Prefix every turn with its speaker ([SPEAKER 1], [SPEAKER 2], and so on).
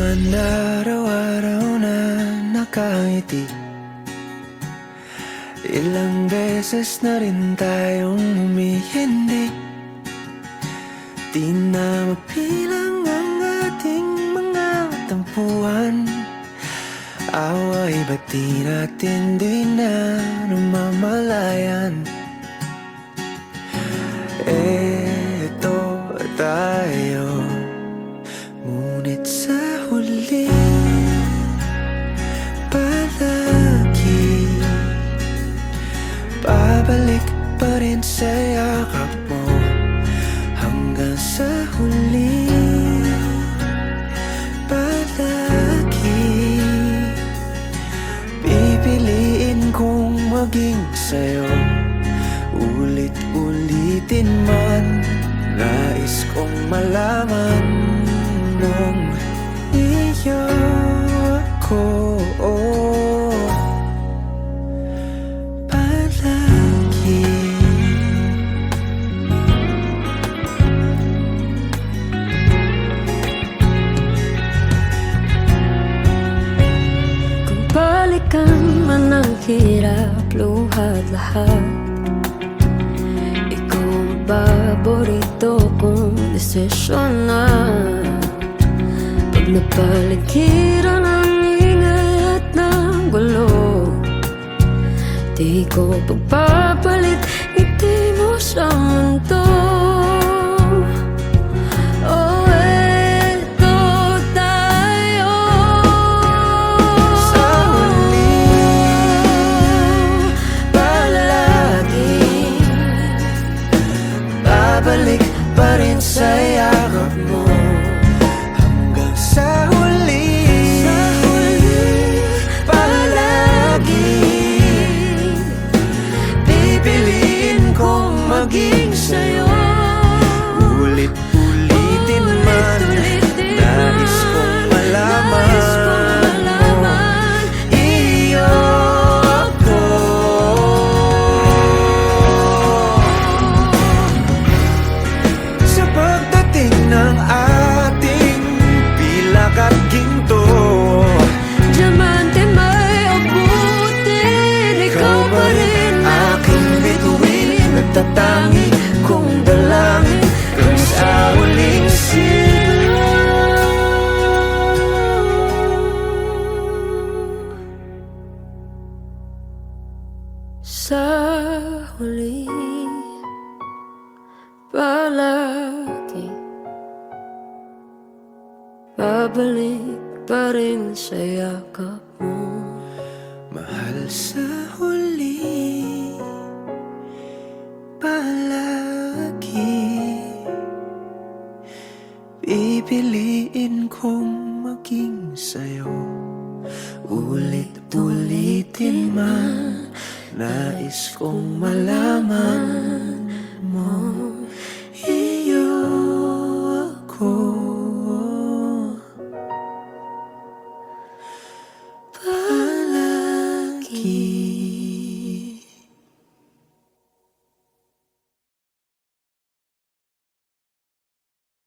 [SPEAKER 1] man araw-araw na nakangiti. Ilang beses na rin tayong humihindi. Di na mapilang ang ating mga tampuhan. Away ba't di natin di na namamalayan Babalik pa rin sa yakap mo Hanggang sa huli. Palagi Pipiliin kong maging sa'yo. Ulit-ulitin man Nais kong malaman Nung iyo ako
[SPEAKER 2] balikan man ang hirap, luhat lahat. Ikaw ang paborito kong desisyon na Pag napaligiran ang ingay at ng gulo. Di ko pagpapalit,
[SPEAKER 1] Babalik pa rin sa Sa huli Palagi
[SPEAKER 2] Babalik pa rin sa yakap mo
[SPEAKER 1] Mahal sa huli Palagi Pipiliin kong maging sa'yo. Ulit-ulitin man Nais kong malaman mo.